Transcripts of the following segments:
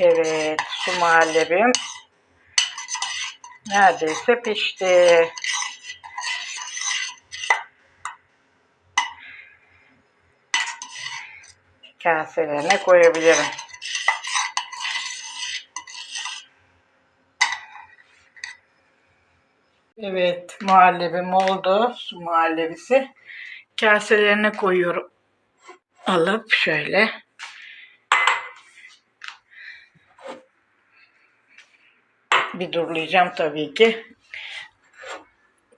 Evet, su muhallebim neredeyse pişti. Kaselerine koyabilirim. Evet, muhallebim oldu. Su muhallebisi. Kaselerine koyuyorum. Alıp şöyle. Bir durlayacağım tabii ki.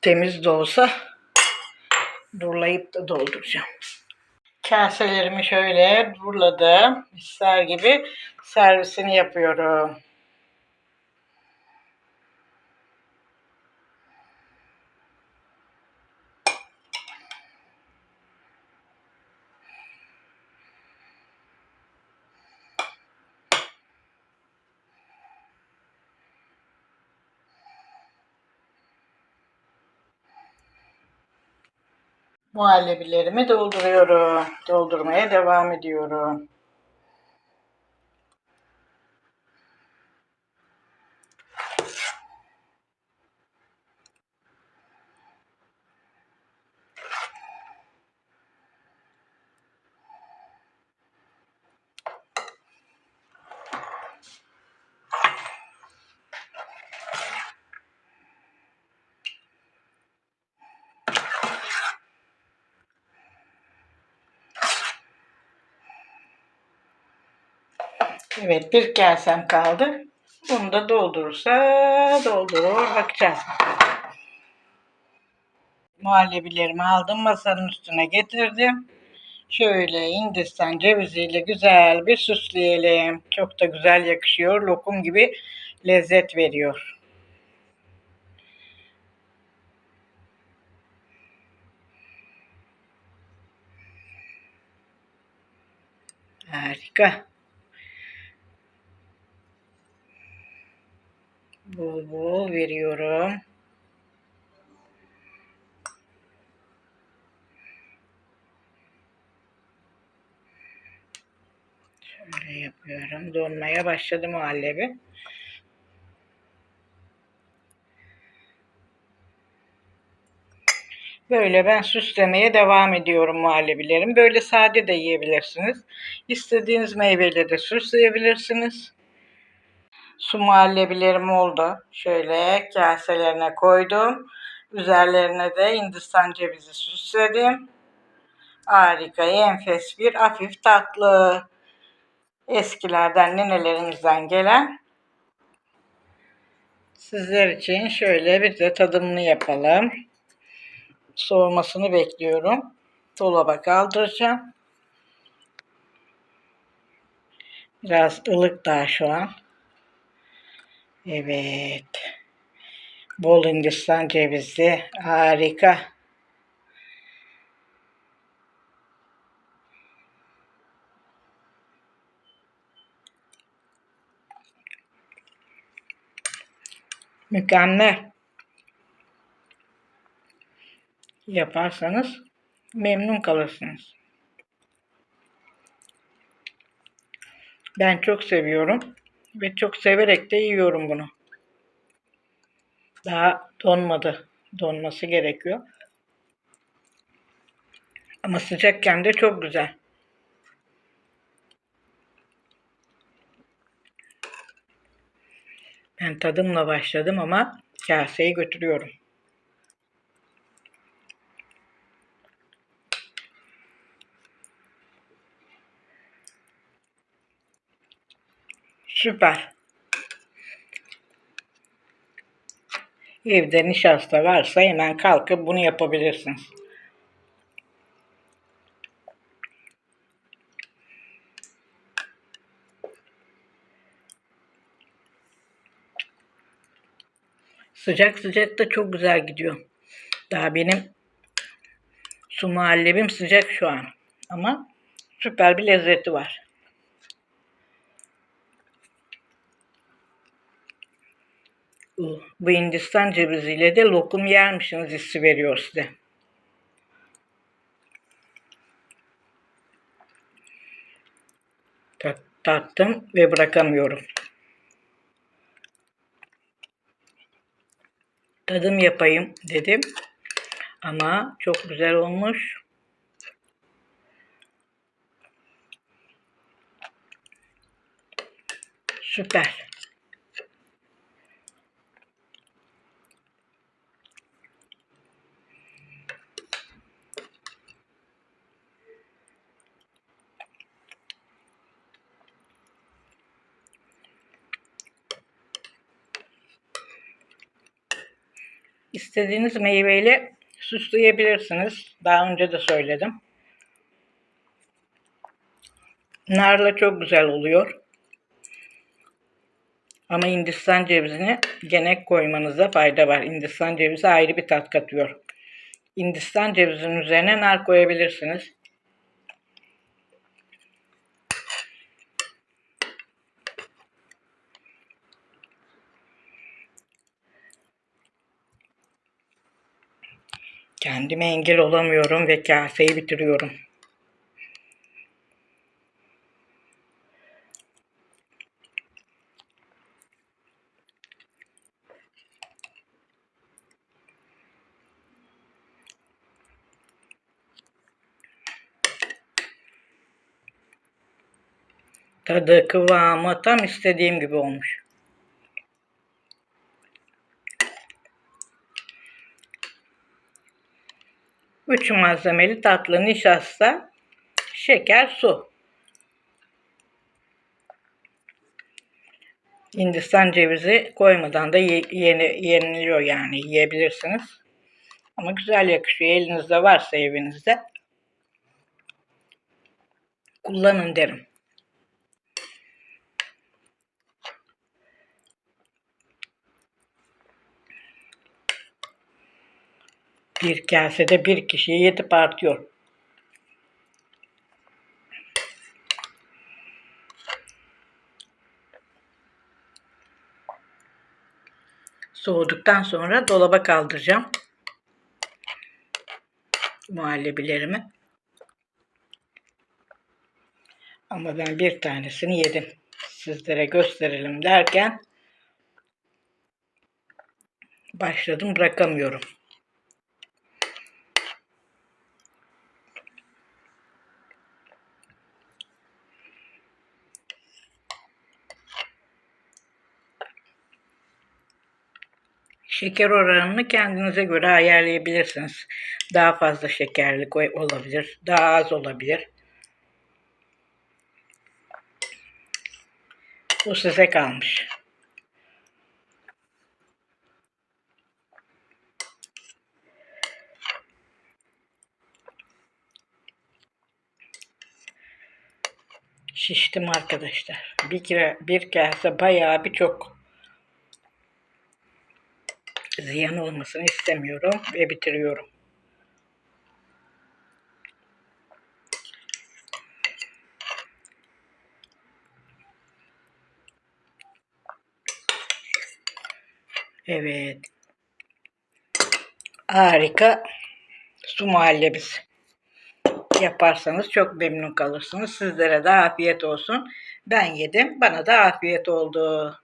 Temiz de olsa durlayıp da dolduracağım. Kaselerimi şöyle durladım. İster gibi servisini yapıyorum. Muhallebilerimi dolduruyorum. Doldurmaya devam ediyorum. Evet bir kasem kaldı. Bunu da doldurursa doldurur. Bakacağız. Muhallebilerimi aldım. Masanın üstüne getirdim. Şöyle Hindistan ceviziyle güzel bir süsleyelim. Çok da güzel yakışıyor. Lokum gibi lezzet veriyor. Harika. Bol bol veriyorum. Şöyle yapıyorum. Donmaya başladı muhallebi. Böyle ben süslemeye devam ediyorum muhallebilerim. Böyle sade de yiyebilirsiniz. İstediğiniz meyveyle de süsleyebilirsiniz. Su muhallebilerim oldu. Şöyle kaselerine koydum. Üzerlerine de Hindistan cevizi süsledim. Harika, enfes bir hafif tatlı. Eskilerden, nenelerimizden gelen. Sizler için şöyle bir de tadımını yapalım. Soğumasını bekliyorum. Dolaba kaldıracağım. Biraz ılık daha şu an. Evet. Bol Hindistan cevizi. Harika. Mükemmel. Yaparsanız memnun kalırsınız. Ben çok seviyorum ve çok severek de yiyorum bunu. Daha donmadı. Donması gerekiyor. Ama sıcakken de çok güzel. Ben tadımla başladım ama kaseyi götürüyorum. Süper. Evde nişasta varsa hemen kalkıp bunu yapabilirsiniz. Sıcak sıcak da çok güzel gidiyor. Daha benim su muhallebim sıcak şu an. Ama süper bir lezzeti var. Bu Hindistan ceviziyle de lokum yermişsiniz hissi veriyor size. Ta- tattım ve bırakamıyorum. Tadım yapayım dedim. Ama çok güzel olmuş. Süper. İstediğiniz meyveyle süsleyebilirsiniz. Daha önce de söyledim. Narla çok güzel oluyor. Ama Hindistan cevizini gene koymanıza fayda var. Hindistan cevizi ayrı bir tat katıyor. Hindistan cevizinin üzerine nar koyabilirsiniz. Kendime engel olamıyorum ve kaseyi bitiriyorum. Tadı, kıvamı tam istediğim gibi olmuş. Üç malzemeli tatlı nişasta, şeker, su. Hindistan cevizi koymadan da ye, yeni, yeniliyor yani yiyebilirsiniz. Ama güzel yakışıyor. Elinizde varsa evinizde kullanın derim. Bir kasede bir kişiye yetip artıyor. Soğuduktan sonra dolaba kaldıracağım. Muhallebilerimi. Ama ben bir tanesini yedim. Sizlere gösterelim derken başladım bırakamıyorum. Şeker oranını kendinize göre ayarlayabilirsiniz. Daha fazla şekerli olabilir, daha az olabilir. Bu size kalmış. Şiştim arkadaşlar. Bir kere bir kase bayağı bir çok ziyan olmasını istemiyorum ve bitiriyorum. Evet. Harika su muhallebisi. Yaparsanız çok memnun kalırsınız. Sizlere de afiyet olsun. Ben yedim. Bana da afiyet oldu.